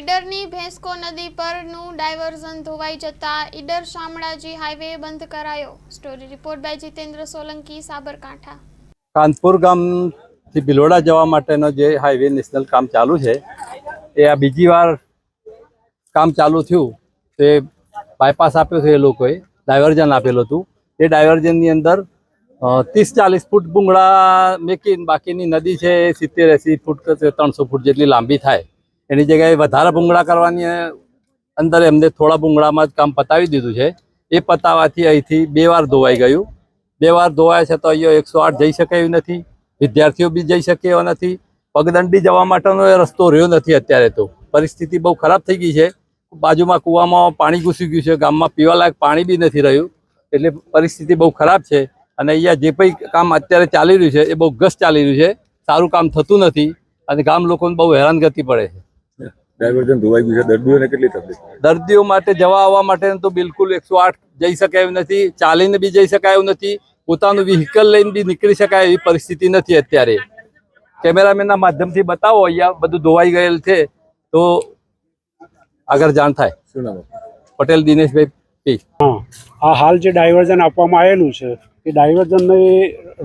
ઈડરની ભેંસકો નદી પરનું ડાયવર્ઝન ધોવાઈ જતા ઈડર શામળાજી હાઈવે બંધ કરાયો. Story report by Jitendra Solanki, Sabarkantha. Kanpur ગામથી ભિલોડા જવા માટેનો જે હાઈવે નેશનલ કામ ચાલુ છે, એ આ બીજી વાર કામ ચાલુ થયું. તે બાયપાસ આપ્યો છે એ લોકોએ, ડાયવર્ઝન આપેલું હતું. એ ડાયવર્ઝનની અંદર ત્રીસ ચાલીસ ફૂટ બુંગળા મેકીને બાકીની નદી છે એ સિત્તેર એંસી ફૂટ ત્રણસો ફૂટ જેટલી લાંબી થાય. એની જગ્યાએ વધારે ભૂંગળા કરવાની અંદર એમને થોડા ભૂંગળામાં જ કામ પતાવી દીધું છે. એ પતાવવાથી અહીંથી બે વાર ધોવાઈ ગયું. બે વાર ધોવાય છે તો અહીંયા એકસો આઠ જઈ શકે એવું નથી, વિદ્યાર્થીઓ બી જઈ શકે એવા નથી, પગદંડી જવા માટેનો એ રસ્તો રહ્યો નથી અત્યારે તો. પરિસ્થિતિ બહુ ખરાબ થઈ ગઈ છે. બાજુમાં કૂવામાં પાણી ઘૂસી ગયું છે, ગામમાં પીવાલાયક પાણી બી નથી રહ્યું, એટલે પરિસ્થિતિ બહુ ખરાબ છે. અને અહીંયા જે કંઈ કામ અત્યારે ચાલી રહ્યું છે, એ બહુ ગસ ચાલી રહ્યું છે. સારું કામ થતું નથી અને ગામ લોકોને બહુ હેરાનગતિ પડે છે. ડાયવર્ઝન ધોવાઈ ગયું છે. દર્દીઓને કેટલી તકલીફ દર્દીઓ માટે જવા આવવા માટે તો બિલકુલ એકસો આઠ જઈ શકાય એવું નથી. ચાલીને બી જઈ શકાય એવું નથી. પોતાનું વ્હીકલ લઈને બી નીકળી શકાય એવી પરિસ્થિતિ નથી અત્યારે. કેમેરામેનના માધ્યમથી બતાવો અહીંયા બધું ધોવાઈ ગયેલ છે. તો આગળ જાણ થાય. શું નામ પટેલ દિનેશભાઈ હા આ હાલ જે ડાયવર્ઝન આપવામાં આવેલું છે એ ડાયવર્ઝનનો એ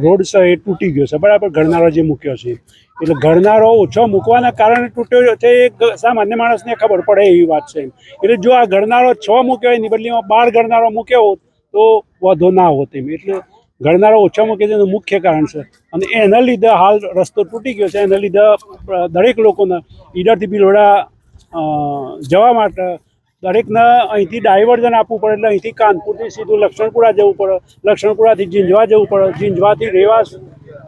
રોડ છે એ તૂટી ગયો છે. બરાબર ઘરનારો જે મૂક્યો છે. એટલે ઘરનારો ઓછો મૂકવાના કારણે તૂટ્યો છે. એ સામાન્ય માણસને ખબર પડે એવી વાત છે એટલે જો આ ઘડનારો છ મૂક્યો હોય, એની બદલીમાં બાર ઘડનારો મૂક્યો હોત, તો વધો ના હોત એમ. એટલે ઘરનારો ઓછા મૂકે છે એનું મુખ્ય કારણ છે. અને એના લીધે હાલ રસ્તો તૂટી ગયો છે. એના લીધે દરેક લોકોને ઈડરથી બિલોડા જવા માટે દરેકને અહીંથી ડાયવર્ઝન આપવું પડે એટલે અહીંથી કાનપુરથી સીધું લક્ષ્મણપુરા જવું પડે. લક્ષ્મણપુરાથી જીંજવા જવું પડે. જીંજવાથી રેવાસ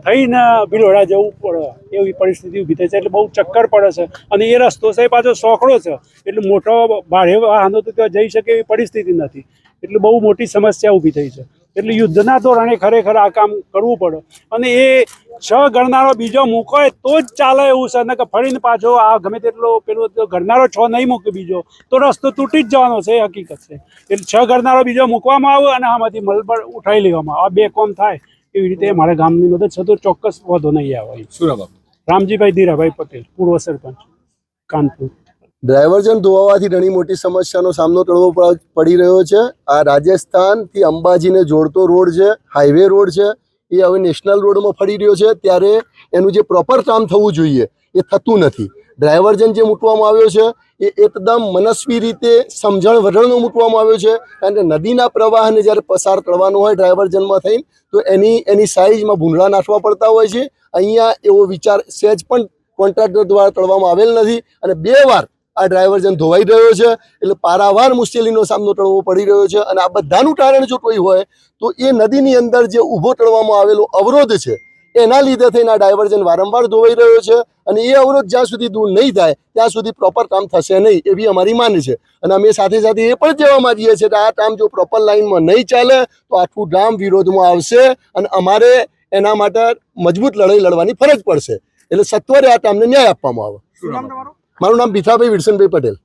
થઈને ભિલોડા જવું પડે. એવી પરિસ્થિતિ ઊભી થઈ છે. એટલે બહુ ચક્કર પડે છે. અને એ રસ્તો છે એ પાછો સોકડો છે. એટલે મોટો ભારે વાહનો તો ત્યાં જઈ શકે એવી પરિસ્થિતિ નથી. એટલે બહુ મોટી સમસ્યા ઊભી થઈ છે. એટલે યુદ્ધના ધોરણે ખરેખર આ કામ કરવું પડે. અને એ છ ગણનારો બીજો મૂકોય તો જ ચાલે એવું છે. કે ફરીને પાછો આ ગમે તેટલો પેલું ગણનારો છ નહીં મૂકે બીજો તો રસ્તો તૂટી જ જવાનો છે એ હકીકત છે. એટલે છ ગણનારો બીજો મૂકવામાં આવે અને આમાંથી મલબળ ઉઠાવી લેવામાં આવે. આ બે કોમ થાય એવી રીતે મારા ગામની મદદ છે. તો ચોક્કસ વધુ નહીં આવે. શું રામજીભાઈ ધીરાભાઈ પટેલ પૂર્વ સરપંચ કાનપુર. ડાયવર્ઝન ધોવાવાથી ઘણી મોટી સમસ્યાનો સામનો કરવો પડ- રહ્યો છે. આ રાજસ્થાનથી અંબાજીને જોડતો રોડ છે, હાઈવે રોડ છે, એ હવે નેશનલ રોડમાં ફરી રહ્યો છે. ત્યારે એનું જે પ્રોપર કામ થવું જોઈએ એ થતું નથી. ડ્રાઈવર્જન જે મૂકવામાં આવ્યો છે, એ એકદમ મનસ્વી રીતે સમજણ વગરનો મૂકવામાં આવ્યો છે. કારણ કે નદીના પ્રવાહને જ્યારે પસાર કરવાનો હોય ડ્રાઈવર્જનમાં થઈને, તો એની એની સાઇઝમાં ભૂંગળા નાખવા પડતા હોય છે. અહીંયા એવો વિચાર સહેજ પણ કોન્ટ્રાક્ટર દ્વારા કરવામાં આવેલ નથી. અને બે વાર આ ડ્રાઈવર્જન ધોવાઈ રહ્યો છે, એટલે પારાવાર મુશ્કેલીનો સામનો કરવો પડી રહ્યો છે અને આ બધાનું કારણ જો કોઈ હોય, તો એ નદીની અંદર જે ઊભો કરવામાં આવેલો અવરોધ છે, એના લીધે થઈને આ ડાયવર્જન વારંવાર ધોવાઈ રહ્યો છે અને એ અવરોધ જ્યાં સુધી દૂર નહીં થાય, ત્યાં સુધી પ્રોપર કામ થશે નહીં એવી અમારી માન છે. અને અમે સાથે સાથે એ પણ કહેવા માંગીએ છીએ કે આ કામ જો પ્રોપર લાઇનમાં નહીં ચાલે, તો આખું ગામ વિરોધમાં આવશે અને અમારે એના માટે મજબૂત લડાઈ લડવાની ફરજ પડશે. એટલે સત્વરે આ કામને ન્યાય આપવામાં આવે? મારું નામ ભીખાભાઈ વિરસનભાઈ પટેલ.